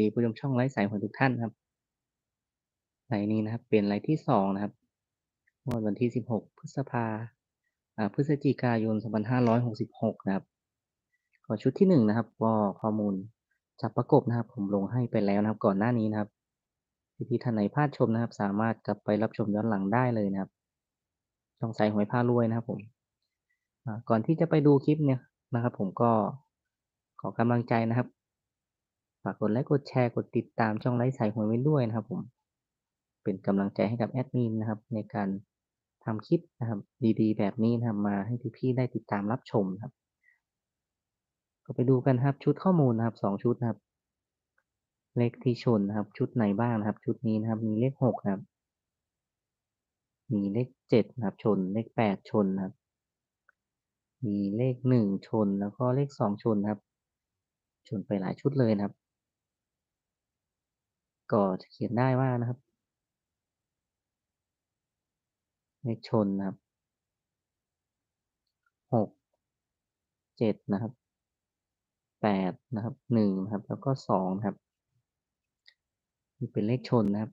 ดีผู้ชมช่องไร้สายหวยทุกท่านครับไลฟ์นี้นะครับ เป็นไลฟ์ที่สองนะครับงวดวันที่16พฤษภาอ่าพฤศจิกายน2566นห้าร้อยหกสิบหกนะครับก็ชุดที่หนึ่งนะครับ ก็ข้อมูลจับประกบนะครับ ผมลงให้ไปแล้วนะครับ ก่อนหน้านี้นะครับพี่ๆท่านไหนพลาดชมนะครับ สามารถกลับไปรับชมย้อนหลังได้เลยนะครับ ช่องสายหวยพารวยนะครับ ผมอ่าก่อนที่จะไปดูคลิปเนี่ยนะครับ ผมก็ขอกำลังใจนะครับากกดไลค์กดแชร์กดติดตามช่องไลฟ์สายหวยไว้ด้วยนะครับ ผม เป็นกำลังใจให้กับแอดมินนะครับ ในการทำคลิปนะครับ ดีๆ แบบนี้นะครับมาให้พี่ๆได้ติดตามรับชมครับ ก็ไปดูกันครับชุดข้อมูลนะครับสองชุดนะครับ เลขที่ชนนะครับ ชุดไหนบ้างนะครับ ชุดนี้นะครับ มีเลขหกนะครับ มีเลขเจ็ดนะครับ ชนเลขแปดชนนะครับ มีเลขหนึ่งชนแล้วก็เลขสองชนครับ ชนไปหลายชุดเลยนะครับ ก็จะเขียนได้ว่านะครับ เลขชนนะครับหกเจ็ดนะครับแปดนะครับหนึ่งนะครับ แล้วก็สองครับนี่เป็นเลขชนนะครับ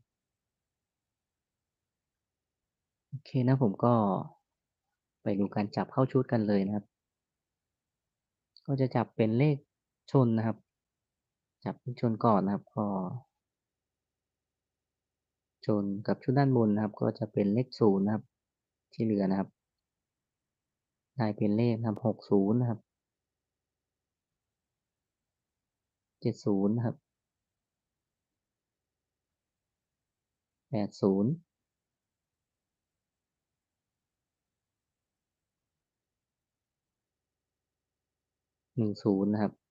โอเคนะผมก็ไปดูการจับเข้าชุดกันเลยนะครับ ก็จะจับเป็นเลขชนนะครับ จับเลขชนก่อนนะครับ ก็ ชนกับชุดด้านบนนะครับ ก็จะเป็นเลขศูนย์นะครับ ที่เหลือนะครับได้เป็นเลขนะครับหกศูนย์นะครับเจ็ดศูนย์นะครับแปดศูนย์หนึ่งศูนย์นะครับ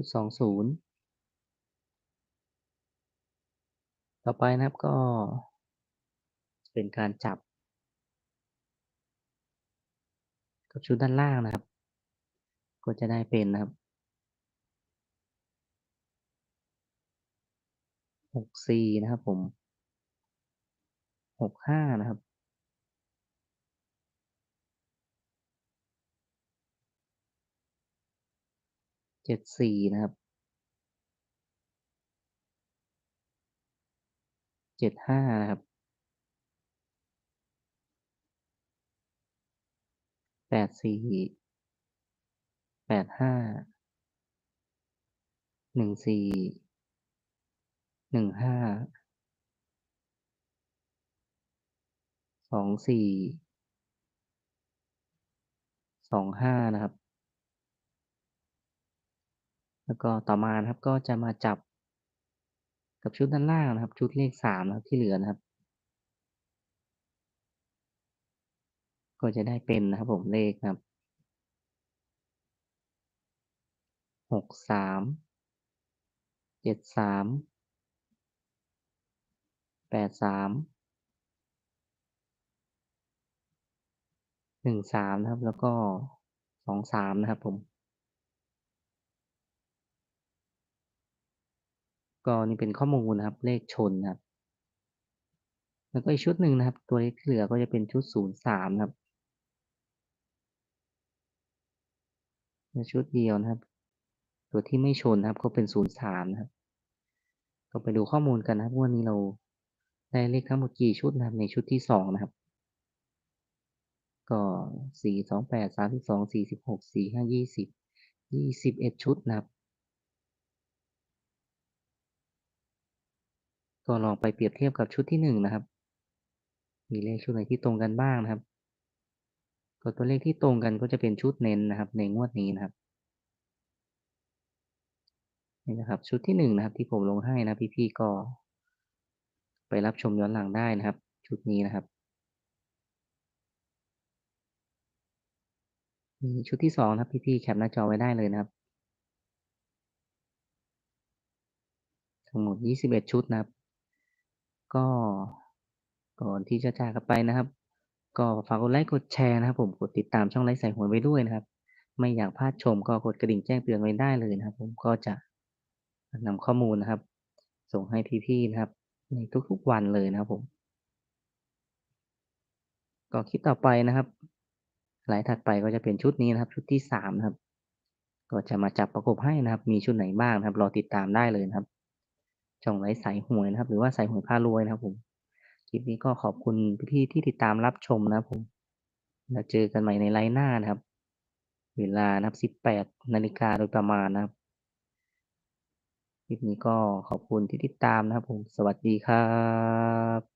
ชุดสองศูนย์ต่อไปนะครับก็ เป็นการจับ กับชุดด้านล่างนะครับ ก็จะได้เป็นนะครับหกสี่นะครับผมหกห้านะครับ เจ็ดสี่นะครับเจ็ดห้านะครับแปดสี่แปดห้าหนึ่งสี่หนึ่งห้าสองสี่สองห้านะครับ แล้วก็ต่อมานะครับก็จะมาจับกับชุดด้านล่างนะครับ ชุดเลขสามนะครับที่เหลือนะครับ ก็จะได้เป็นนะครับผมเลขนะครับหกสามเจ็ดสามแปดสามหนึ่งสามนะครับ แล้วก็สองสามนะครับผม ก็นี่เป็นข้อมูลนะครับ เลขชนนะครับ แล้วก็อีกชุดหนึ่งนะครับ ตัวเลขที่เหลือก็จะเป็นชุดศูนย์สามครับและชุดเดียวนะครับ ตัวที่ไม่ชนนะครับ ก็เป็นศูนย์สามนะครับ ก็ไปดูข้อมูลกันนะครับวันนี้เราได้เลขทั้งหมดกี่ชุดนะครับในชุดที่สองนะครับ ก็สี่สองแปดสามสิบสองสี่สิบหกสี่ห้ายี่สิบยี่สิบเอ็ดชุดนะครับ ก็ลองไปเปรียบเทียบกับชุดที่หนึ่งนะครับ มีเลขชุดไหนที่ตรงกันบ้างนะครับ ก็ตัวเลขที่ตรงกันก็จะเป็นชุดเน้นนะครับ ในงวดนี้นะครับนี่นะครับชุดที่หนึ่งนะครับ ที่ผมลงให้นะพี่ๆก็ ไปรับชมย้อนหลังได้นะครับ ชุดนี้นะครับมีชุดที่สองนะครับพี่ๆแคปหน้าจอไว้ได้เลยนะครับ ทั้งหมดยี่สิบเอ็ดชุดนะครับ ก็ก่อนที่จะจากกันไปนะครับ ก็ฝากกดไลค์กดแชร์นะครับ ผมกดติดตามช่องไลฟ์ใส่หัวไว้ด้วยนะครับ ไม่อยากพลาดชมก็กดกระดิ่งแจ้งเตือนไว้ได้เลยนะครับ ผมก็จะนำข้อมูลนะครับ ส่งให้พี่ๆนะครับ ในทุกๆวันเลยนะครับผมก็คลิปต่อไปนะครับไลฟ์ถัดไปก็จะเป็นชุดนี้นะครับ ชุดที่3นะครับ ก็จะมาจับประกบให้นะครับ มีชุดไหนบ้างนะครับ รอติดตามได้เลยนะครับ ช่องไลฟ์สายหวยนะครับ หรือว่าสายหวยพารวยนะครับผมคลิปนี้ก็ขอบคุณพี่ที่ติดตามรับชมนะครับผมแล้วเจอกันใหม่ในไลฟ์หน้านะครับ เวลานะครับ 18นาฬิกาโดยประมาณนะครับคลิปนี้ก็ขอบคุณที่ติดตามนะครับผม สวัสดีครับ